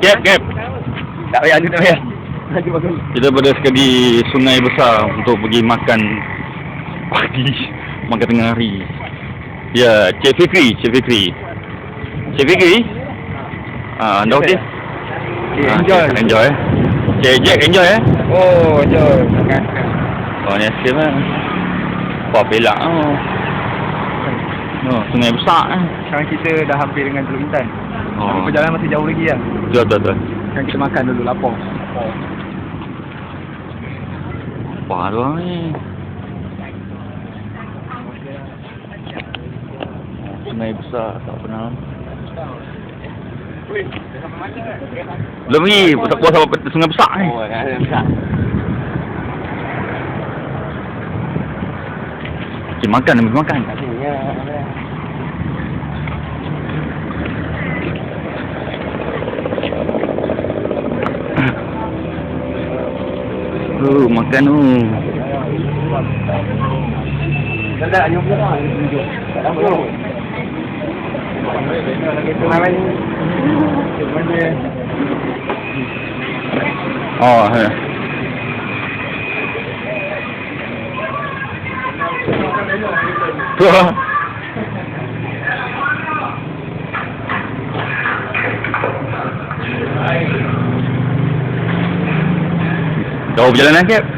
Gap, gap. Tak payah, tak payah. Kita berada di sungai besar untuk pergi makan pagi, makan tengah hari. Ya, Cik Fikri, Cik Fikri. Cik Fikri? Ah, anda okey? Okay, Ah, enjoy. Enjoy. eh. Cik Jack enjoy eh? Oh, enjoy. Oh, ni asyik lah. Apa pelak oh. Oh, sungai besar eh. Sekarang kita dah hampir dengan Teluk Intan. Oh. Perjalanan masih jauh lagi lah. Betul, betul, betul. Sekarang kita makan dulu, lapar. Apa tu orang ni? Sungai besar, tak pernah. Belum pergi, tak puas apa sungai besar ni. Oh, dah besar. Pergi makan, makan. Oh, makan tu. Dah dah, jom lah. Jom. Tak lama tu. Mana ni? Mana? Oh, ya. Tu. ah. Jauh perjalanan ke?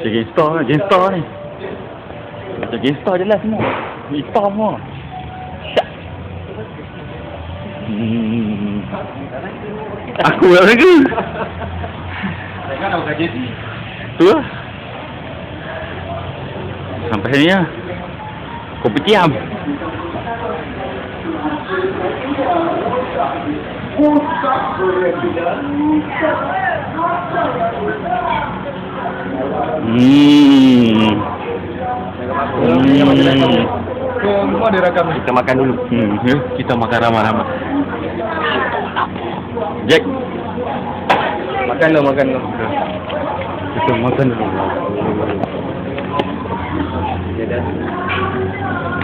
Macam gangster lah, gangster ni. Macam gangster je lah semua. Hitam semua. Syak. Hmm. Aku nak lagi. Tu lah. Sampai sini lah. Kopi tiam. Hmm. Hmm. Semua dia rakam ni. Kita makan dulu. Hmm. ya. Kita makan ramai-ramai. Jack. Makan dulu, makan dulu. Kita makan dulu. Dia dah.